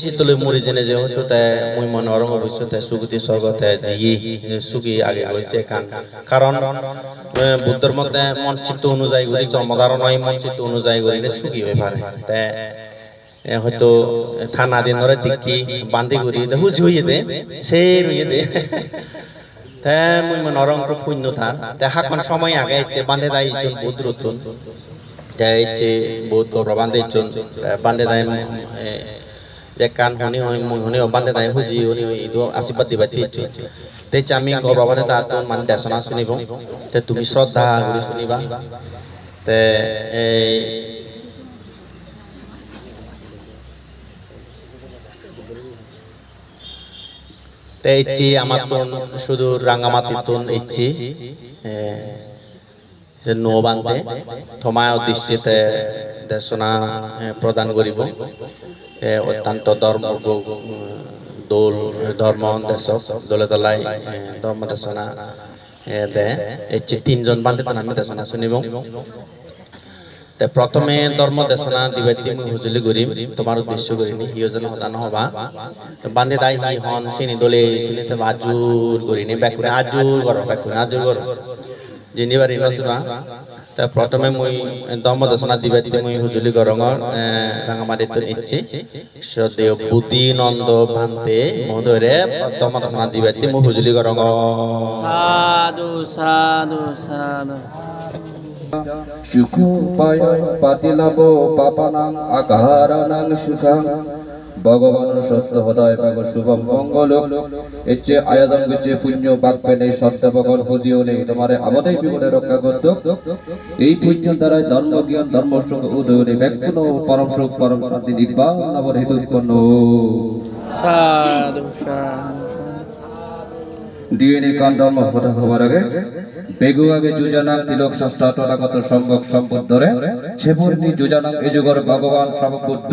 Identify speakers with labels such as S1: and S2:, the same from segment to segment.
S1: শীতলে মরি জেনে যে হয়তো তাই মুই মনে অরঙ্গ বৈশ্য তাই সুগতি স্বর্গ তাই জিয়ে সুখী আগে বলছে কান। কারণ বুদ্ধর মতে মন চিত্ত অনুযায়ী করি জন্মধারণ হয় মন চিত্ত অনুযায়ী করি সুখী হয়ে পারে। এ, হয়তো থানা দিন ধরে দিকি বান্ধি করি হুজি হইয়ে দে সে রইয়ে দে। তাই মুই মনে অরঙ্গ পুণ্য থার তাই হাকমান সময় আগে ইচ্ছে বান্ধে দাই ইচ্ছন বুদ্ধ রতুন। তাই ইচ্ছে বহুত গৌরব বান্ধে ইচ্ছন বান্ধে দাই যে কান শুনি হয় মুই শুনি বান্ধে দাই হুজি শুনি ইদু আশীর্বাদ দিবা ইচ্ছন তাই আমি গৌরবানে তাত মানে দেশনা শুনিব তে তুমি শ্রদ্ধা করে শুনিবা তে এই তে ইচ্ছি আমার তো শুধু রাঙ্গামাতি তুন ইচ্ছি যে দৃষ্টিতে দেশনা এ, প্রদান করিব। এ, অত্যন্ত ধর্ম গ- দোল ধর্ম দেশক দলে তলাই ধর্ম দেশনা দে। তিনজন বান্ধে তো আমি দেশনা শুনিব। প্রথমে ধর্ম দেশনা দিবাইতি মুই হুজুলি করিম তোমার উদ্দেশ্য করিনি যেন হতা নহবা। বান্ধে দাই হি হন সিনি দলে শুনিতে আজুর করিনি। বেকুনে আজুর করো বেকুনে আজুর করো। জিনিবার ইনসবা তা প্রথমে মুই ধর্ম দেশনা দিবাইতি মুই হুজুলি গরঙর রাঙামাটিত ইচ্ছে সদেও বুদ্ধি নন্দ ভান্তে মহোদয়রে ধর্ম দেশনা দিবাইতি মুই হুজুলি গরঙর
S2: সাধু সাধু সাধু।
S3: সুখোপায় পাতিলাভ পাপানাং আকারানাং সুখাং ভগবান সত্য হৃদয় পাগ শুভম মঙ্গল এচ্ছে আয়োজন গেছে পুণ্য বাক্যে নেই সত্য ভগবান বুঝিও নেই। তোমার আমাদের বিপদে রক্ষা করত এই পুণ্য দ্বারা ধর্ম জ্ঞান ধর্ম সুখ উদয় নেই ব্যাকুণ পরম সুখ পরম শান্তি নির্বাণ নবর হেতু উৎপন্ন।
S2: সাধু
S3: ডিএনএ কান ধর্ম হবার আগে বেগু আগে যুজানাং তিলক শাস্ত্র টলাগত সম্ভব সম্পদ ধরে সে পূর্ণি যুজানাং এ যুগর ভগবান সর্ববুদ্ধ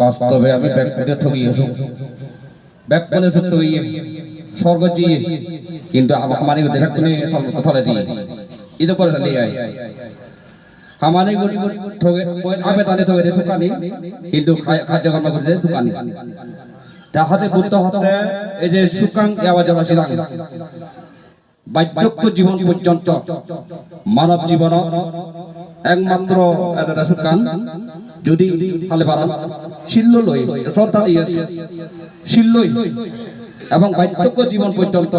S3: বাস্তবে আমি ব্যাকপেটে ঠকিয়ে ব্যাকপেটে সত্য হইয়ে স্বর্গ জিয়ে কিন্তু আমাকে মানে কথা থলে যেয়ে তো করে নিয়ে আয়। আমারে গরি ঠকে আবে তালে ঠকে দেশে কানি কিন্তু কার্যক্রম করে দেয় তা হাতে বুদ্ধ হাতে এই যে সুকাং আওয়াজ আসিলাম বার্ধক্য জীবন পর্যন্ত মানব জীবন একমাত্র এজাটা সুকান। যদি ফালে পারা শিল্ল লই শ্রদ্ধা দিয়ে এবং বার্ধক্য জীবন পর্যন্ত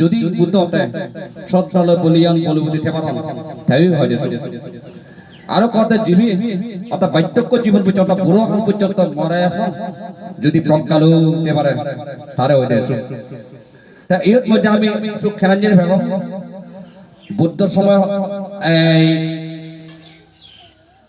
S3: যদি বুদ্ধ হতে শ্রদ্ধালয় বলিয়ান বলবুদ্ধি থেপারন তাই হয় আরও কত জীবী অর্থাৎ বার্ধক্য জীবন পর্যন্ত, বুড়ো হাল পর্যন্ত মরে আসা যদি প্রজ্ঞালু হতে পারে, তারে হয় দেশ এর মধ্যে আমি সুখ খেলাঞ্জলি ভেব বুদ্ধর সময়, এই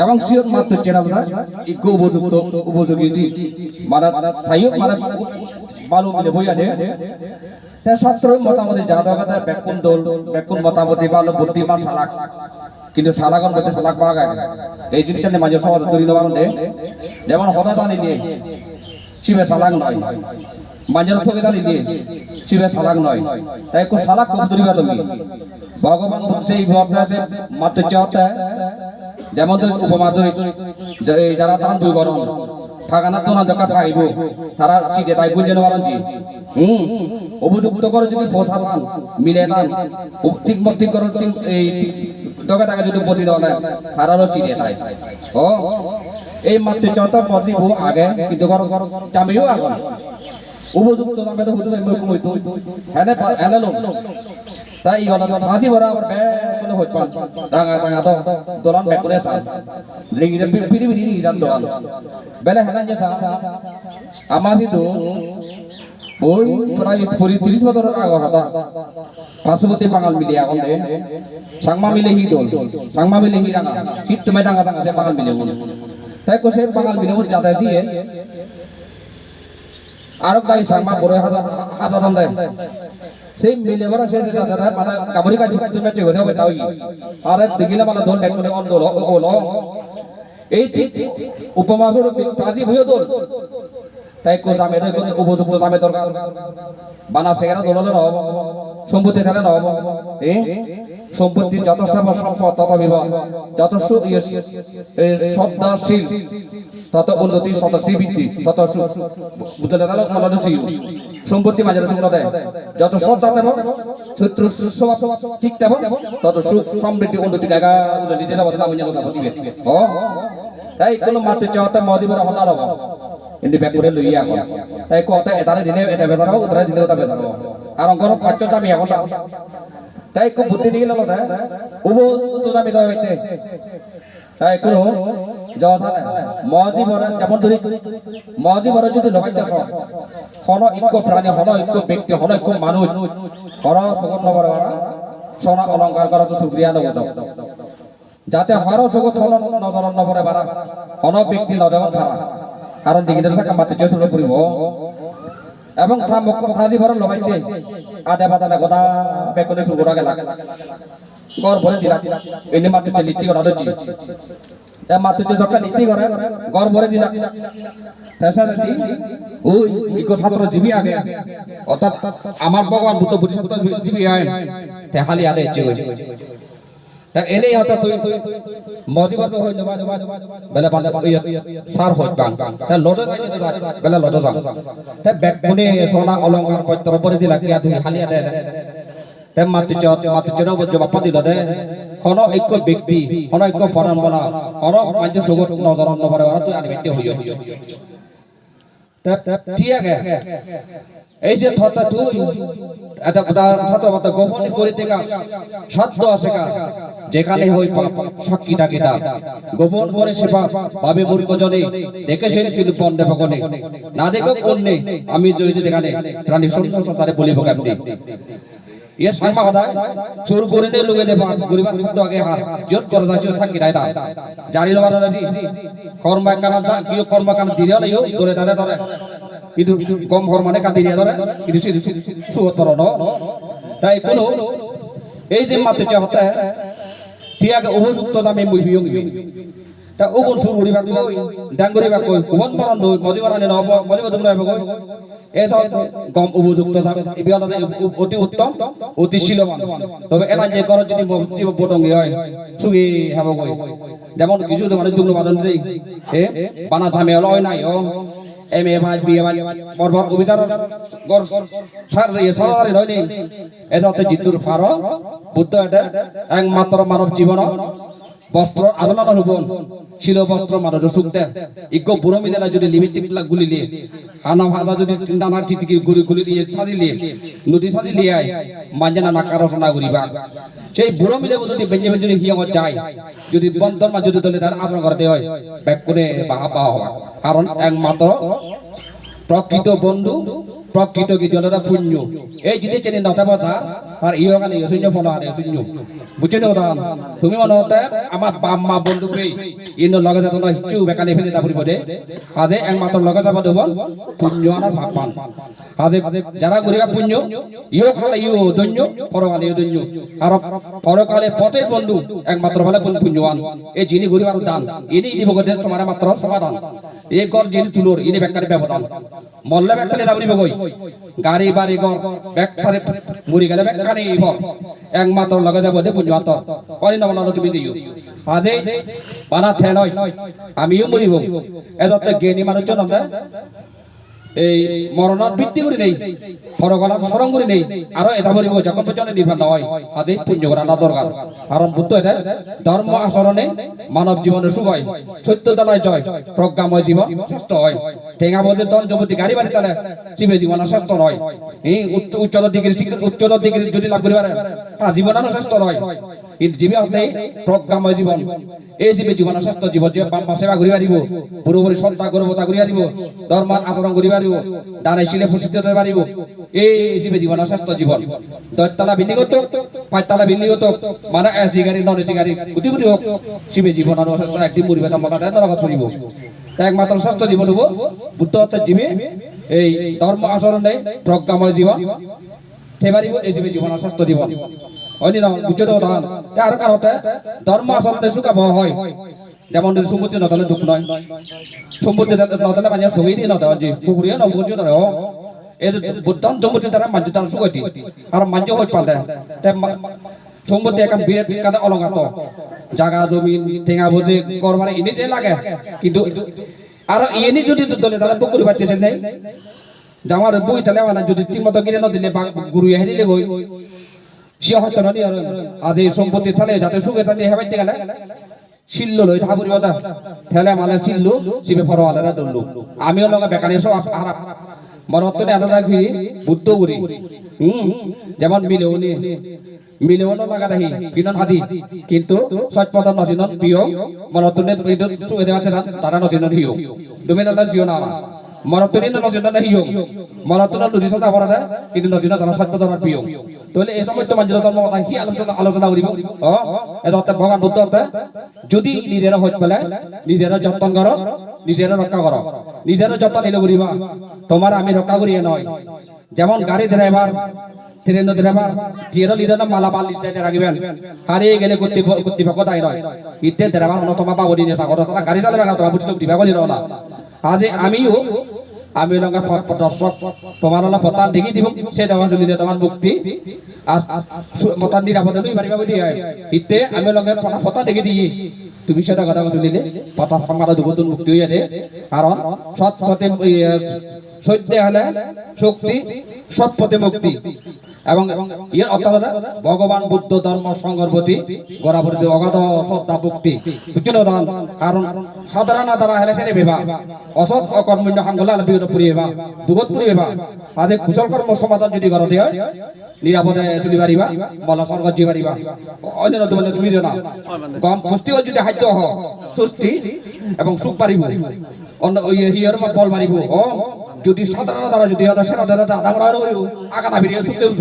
S3: এবং সিওর মাত্র চেনা বোধ ইজ্ঞ উপযুক্ত উপযোগী জি মানে থাইও মানে বালু মানে বইয়া দে। তার ছাত্র মোটামুটি যাদবতা ব্যাকুন দোল ব্যাকুন মোটামুটি ভালো, বুদ্ধিমান সালাক কিন্তু সালাগন বলতে সালাক পাওয়া যায় এই জিনিসটা নিয়ে মাঝে সমাজ তৈরি নেওয়ার যেমন হঠাৎ আনি নিয়ে শিবে সালাক নয়, মাঝের থেকে জানি দিয়ে শিবে সালাক নয়। তাই সালাক কম দূরিবা তুমি। ভগবান বলছে, এই ভাবনা আছে, মাত্র চাহতা যেমন তুমি উপমা ধরে যে- এই যারা তান দুই গরম, ফাগানা তো না দরকার পাইব তারা চিদে তাই বুঝে নেওয়ার হুম উপযুক্ত করে যদি পোষা পান মিলে উ- ঠিক মত ঠিক করে এই দোকা টাকা যদি প্রতি দেওয়া নাই তারারও চিদে তাই। ও, এই মাত্র চত প্রতি আগে, কিন্তু গরম চামিও আগে উপযুক্ত দামে তো হুজুর মই কমই তো হেনে পা- হেনে লো তাই হাজি ভরা আবার বে কোন হই পান রাঙা সাঙা তো দোলান বে করে সা লিঙ্গি রে পিড়ি পিড়ি নি জান দোলান। বেলে হেনা যে সা আমাসি তো ওই প্রায় কুড়ি তিরিশ বছরের আগর কথা পার্শ্ববর্তী বাঙাল মিলে এখন দে। সাংমা মিলে হি দোল। সাংমা মিলে হি রাঙা শীত তুমি ডাঙা ডাঙা সে বাঙাল মিলে বল তাই কোসে বাঙাল মিলে বল যাতে আসি আরও গাই সাংমা বড় হাজার হাজার দেয়। কাজ তুমি চেয়ে গেছে তাই আর দেখিলে মানে দোল ব্যাক করে অন দোল ও ল এই উপমাসের প্রাচী ভুয় তাই কো জামে তো উপযুক্ত জামে দরকার বানা সেখানে দোললে নহব সম্পত্তি থাকলে নহব এ সম্পত্তি যথেষ্ট সম্পদ তত যত সুদ শ্রদ্ধাশীল তত উন্নতি তত শ্রীবৃদ্ধি তত সম্পত্তি মাঝে সঙ্গে দেয়। যত শ্রদ্ধা দেব শত্রু ঠিক দেব তত সুখ সমৃদ্ধি, উন্নতি, জায়গা নিজে যাব নাম জানো যাব ও তাই কোনো মাতৃ মজিবর হব লইয়া তাই এটারে দিলে এটা ওটারে দিলে ওটা হোক আর অঙ্কর পাঁচ দামি এখন উব তো দামি দেওয়া হইতে তাই কোনো যাওয়া সাথে মজি বড় যেমন ধরি মজি বড় যদি লগাইতে সব হন ইক্য প্রাণী হন ইক্য ব্যক্তি, হন ইক্য মানুষ হর সুগন্ধ বড় বড় সোনা অলঙ্কার করা তো সুক্রিয়া নব যাতে হর জগৎ হন নজর নপরে বাড়া হন ব্যক্তি নজর ভাড়া কারণ দিগিদের সাকা মাতে জয় পড়িব এবং থা মুখ খাজি ভর লবাইতে আদে বাদালে গদা বেকনে সুগুরা গেলা গর ভরে দিলা এনে মাতে যে লিটি করা দিছি তা মাতে যে সকাল লিটি করে গর ভরে দিলা পেশা দি, ওই ইকো ছাত্র জীবী আগে। অর্থাৎ আমার ভগবান বুদ্ধ বুদ্ধিসত্ত্ব জীবী আয়। তে হালি আলে যে তা এনেই হতা তুই মজিবত হই নবা নবা বেলা পালে পালে সার হই বাং তা লদ যাই নি বেলা লদ যাং তা ব্যাক কোনে সোনা অলংকার পত্র পরে দিলা কি তুই হালিয়া দে তে মাতি চত মাতি বজ্জ বাপ দিল দে কোন ঐক্য ব্যক্তি কোন ঐক্য ফরান বলা কোন পাঁচ সুগত নজর ওরা তুই আনি বেটে হইও এই যেখানে হই সাক্ষী থাকে তা গোপন করে সেবা ভাবে মূর্খ জনে। দেখে সে কিন্তু পণ্ডে পকনে না দেখো কোন আমি জয়েছে যেখানে, প্রাণী ইয়ে সাইমা কথা চোর করে নে লুগে নেবা গরিবার খাদ্য আগে হাত জোট করে যাচ্ছে থাকি দাই দা জানি লবার নাজি কর্ম কানা দা কিও কর্ম কানা দিলে লইও ধরে ধরে ধরে। কিন্তু কম ঘর মানে কাটি দিয়ে ধরে। কিন্তু সে সুগত ন। তাই কোনো এই যে মাতে চাহতে তিয়াকে উপযুক্ত জামে মুই বিয়ং। তা ওগুন সুর উড়িবা কই ডাঙ্গরি বা কই কুবন বরন দই, মজি বরনে নহব মজি বদম নহব কই। এই সব কম উপযুক্ত জামে ইবিয়ালতে অতি উত্তম, অতি শীলবান। তবে এনা যে কর যদি মতি বটঙ্গি হয় সুগি হাব কই। যেমন কিছু তো মানে দুগ্ন বাদন দেই, এ, বানা জামে লয় নাই, ও। এম, এ ভাই বি ভাই বরবর অভিযান গর, সার রে সরারি নয় নি। এজাতে জিতুর ফার, বুদ্ধ এটা, একমাত্র মানব জীবন। বস্ত্র আদলান হবন শিল বস্ত্র মানব সুখ দেন। ইগো বুড়ো মিলে যদি লিমিট টিপলা গুলিলে হানা ভাজা যদি নানা টিটিকি গুলি গুলি দিয়ে সাজিলে নদী সাজিলে আয় মাঞ্জানা নাকার রচনা করিবা সেই বুড়ো মিলে যদি বেঞ্জে বেঞ্জে হিয়ং যায়, যদি বন্ধন মা যদি দলে তার আচরণ করতে হয় ব্যাক করে বাহা বাহা হওয়া কারণ একমাত্র প্রকৃত বন্ধু প্রকৃত কি জলরা পুণ্য? এই জিনিস চেনে কথা আর ইয় গানে শূন্য ফল আরে শূন্য। বুঝছেন কথা? তুমি মনে আমার বাপ মা বন্ধু পেয়ে ইন লগে যাত না হিচু বেকালে ফেলে না পরিব দে আজে একমাত্র লগে যাব দেব পুণ্য আনার ভাগ পান। আজে যারা গরিবা পুণ্য ইয় খালে ইয় দৈন্য পরকালে দৈন্য আর পরকালে পথে বন্ধু, একমাত্র বলে পুণ্যবান। এই যিনি গরিবার দান, ইনি দিব গতে তোমার মাত্র সমাধান। এই গর যিনি তুলোর, ইনি বেকারে ব্যবধান। মল্লে বেকালে লাবরিব কই? গাড়ি, বাড়ি, ঘর ব্যাগ মরি গেলে একমাত্র লগে যাব দে পুণ্যবান অনি নমন তুমি দিও। আজে বানা থে নয় আমিও মরিব। এত জ্ঞানী মানুষজন আমরা এই মরণৰ ভিত্তি কৰি নেই সৰগলাক স্মৰণ কৰি নেই আৰু এটা কৰিব যখন পৰ্যন্ত নিৰ্মাণ নহয় আজি পুণ্য কৰা না দৰকাৰ কাৰণ বুদ্ধ এটা ধৰ্ম আচৰণে মানৱ জীৱনৰ শুভ হয়, সত্য দ্বাৰাই জয় প্ৰজ্ঞাময় জীৱন শ্ৰেষ্ঠ হয়। ঠেঙা বলতে দন যুৱতী গাড়ী বাড়ি তালে জীৱে জীৱনৰ শ্ৰেষ্ঠ নহয় এই উচ্চ- উচ্চতৰ ডিগ্ৰী শিক্ষা- উচ্চতৰ ডিগ্ৰী যদি লাভ তাৰ জীৱনৰো শ্ৰেষ্ঠ নহয় কিন্তু জীৱে হতে প্ৰজ্ঞাময় জীৱন এই জীৱে জীৱনৰ শ্ৰেষ্ঠ জীৱ জীৱে বাম্মা সেৱা কৰি পাৰিব বুঢ়ো বুঢ়ী শ্ৰদ্ধা গৌৰৱতা কৰি পাৰিব ধৰ্মৰ আচৰণ কৰি পাৰিব দানে শিলে ফুচিত হতে পাৰিব এই জীৱে জীৱনৰ শ্ৰেষ্ঠ জীৱন দহতলা বিল্ডিং হতো পাঁচতলা বিল্ডিং হতো মানে এচি গাড়ী নন এচি গাড়ী গুটি গুটি হোক শিৱে জীৱনৰ শ্ৰেষ্ঠ একদিন মৰিব তাৰ মনত নৰকত পৰিব একমাত্ৰ শ্ৰেষ্ঠ জীৱন হ'ব বুদ্ধ হতে জীৱে এই ধৰ্ম আচৰণে প্ৰজ্ঞাময় জীৱন থেবারিব এই জীবে জীবন স্বাস্থ্য জীবন। অন্য না বুঝতে তো দান আর কারণতে ধর্ম আসলে সুখা হয়। যেমন সম্পত্তি নতলে দুঃখ নয়, সম্পত্তি নতলে মানে সবই দিয়ে নতে যে পুকুরিয়া ন পুকুরি ধরে ও এই বুদ্ধন সম্পত্তি দ্বারা মাঝে তার সুখতি আর মাঝে হই পালে সম্পত্তি এখন বিরাট কানে অলঙ্কাত জাগা, জমিন, ঠেঙা বুঝে করবার ইনি যে লাগে। কিন্তু আর ইনি যদি দলে তারা পুকুরি পাচ্ছে জামার বই তালে মানে যদি কিনে না দিলে বা- গুরু এহে দিলে বই সে হয়তো ননি আর আজ এই সম্পত্তি থালে যাতে সুখে থাকে হেবাইতে গেলে শিল্ল লই ঠাকুরি বাদা ঠেলে মালে শিল্লু শিবে ফরওয়ালারা দল্লু। আমিও লগা বেকানি সব আর মরত্তনে আদা রাখি বুদ্ধ গুরি হুম, যেমন মিলেউনি মিলেউনো লাগা দেখি পিনন হাদি। কিন্তু সচ পদ নচিনন পিও মরত্তনে সুখে দেওয়াতে তারা নচিনন হিও তুমি নালা জিও না করা হতে হতে যদি নিজেরা হইত পেলে, নিজেরা যত্ন করো, নিজেরা রক্ষা করো। নিজেরা যত্ন নিলে করিবা তোমার আমি রক্ষা করিয়ে নয়। যেমন গাড়ি ড্রাইভার ট্রেন ড্রাইভার টিয়ের লিডার মালা মাল লিস্টে রাখবেন। হারিয়ে গেলে কর্তৃপক্ষ দায় নয়। ইতে ড্রাইভার হলো তোমার দিনে সাগর তারা গাড়ি চালাবে না, তোমার বুঝতে দিবা আজি আমিও আমি লঙ্কা দর্শক, তোমার হলো পতান দেখি দিব, সে তোমার জুলি দিয়ে তোমার মুক্তি। আর পতান দি নিরাপদে তুমি পারিবা বলি ইতে আমি লঙ্কা পতা দেখি দিই তুমি সেটা কথা চলিলে পতা সমাজ দুবতুন মুক্তি হয়ে দে কারণ সৎ পথে সত্য হলে শক্তি সৎ পথে মুক্তি। এবং ইয়ের অর্থাৎ ভগবান বুদ্ধ ধর্ম সংঘর প্রতি গড়া প্রতি অগাধ শ্রদ্ধা ভক্তি কারণ সাধারণ দ্বারা হেলে সেরে বেবা অসৎ অকর্মণ্য হাঙ্গলা বিগত পুরি বেবা দুগত পুরি বেবা আজ কুশল কর্ম সমাধান যদি করতে হয় নিরাপদে চলি পারিবা বলা স্বর্গ জি পারিবা অন্য বলে তুমি জানা গম পুষ্টি যদি খাদ্য হ সুস্থি এবং সুখ পারিব অন্য ওই হিয়ার বল মারিব ও যদি সাধারণ দ্বারা যদি হলো, সেনা দ্বারা দাদা মরা করিব আগানা ভিড়িয়ে সুখ দেব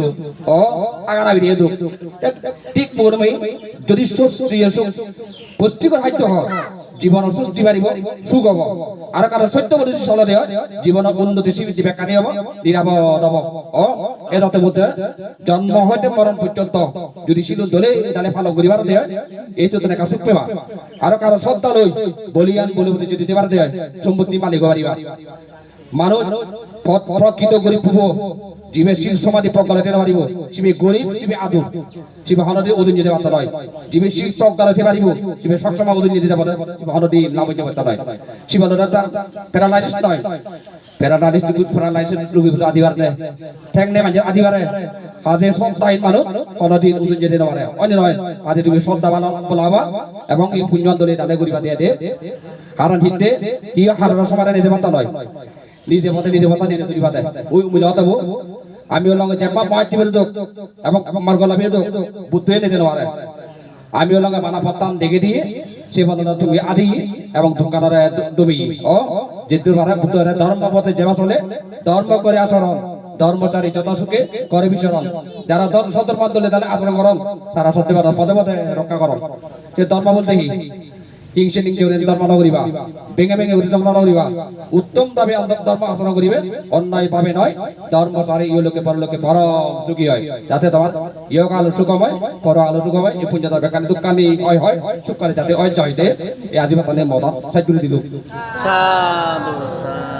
S3: ও, আগানা ভিড়িয়ে দুঃখ। ঠিক পূর্বে যদি সুস্থি সুখ পুষ্টিকর খাদ্য হয় জীবন সুস্থি পারিব সুখ হব। আর কারণ সত্য বলে যদি চলে দেয়, জীবন উন্নতি সীমিত বেকানি হব, নিরাপদ হব। ও এদাতে মধ্যে জন্ম হইতে মরণ পর্যন্ত যদি শিলু দলে ডালে ফালো করিবার দেয়, এই চোদ্দ টাকা সুখ পেবা আর কারণ সত্য লই, বলিয়ান বলে যদি দেবার দেয়, সম্পত্তি মালিক পারিবা মানুষ প্রকৃত গরিব পুব জীবে শিল সমাধি প্রজ্ঞা লইতে পারিব শিবে গরিব শিবে আদর। শিবে হনদি ওজন যেতে পারতা নয়। জীবে শিল প্রজ্ঞা লইতে পারিব শিবে সবসময় ওজন যেতে পারে শিবে হনদি লাভ হইতে পারতা নয়। শিবে লইতে তার প্যারালাইসিস নয়। প্যারালাইসিস গুড প্যারালাইসিস রোগী আদিবার নে ঠ্যাং নে মানে আদিবারে আজে সন্তান মানুষ হনদি ওজন যেতে না পারে অন্য নয় আজে তুমি শ্রদ্ধা ভালো বলাবা এবং এই দিয়ে দে। কারণ হিতে কি সমাধান মাত্রা নয়। নিজে পথে নিজে পথে নিজে তৈরি পাতে ওই মিলে হতাবো আমি ওর লঙ্গে চেম্পা পাঁচটি বের দোক এবং আমার গলা বের দোক বুদ্ধ হয়ে নিজে নেওয়ারে আমি ওর লঙ্গে মানা পত্তান দেখে দিয়ে, সে বলনা তুমি আদি এবং দোকানারে তুমি ও, যে দুর্বারে বুদ্ধ ধর্ম পথে যেমন চলে, ধর্ম করে আচরণ, ধর্মচারী যথা সুখে করে বিচরণ। যারা ধর্ম সদর দলে তাহলে আচরণ করন তারা সত্যি পদে পদে রক্ষা করন সে ধর্ম বলতে কি? হিংসে নিংসে উনি ধর্ম নকরিবা ভেঙে ভেঙে উনি উত্তম ভাবে ধর্ম আচরণ করিবে অন্যায় ভাবে নয় ধর্মচারী ইয় লোকে পর লোকে পরম সুখী হয়। যাতে তোমার ইয়োগ আলো সুখম হয় পর আলো সুখম হয়, এই পুঞ্জাতার বেকানি দুঃখানি হয় হয় সুখানে যাতে দে, এই দিল
S2: সাধু সাধু।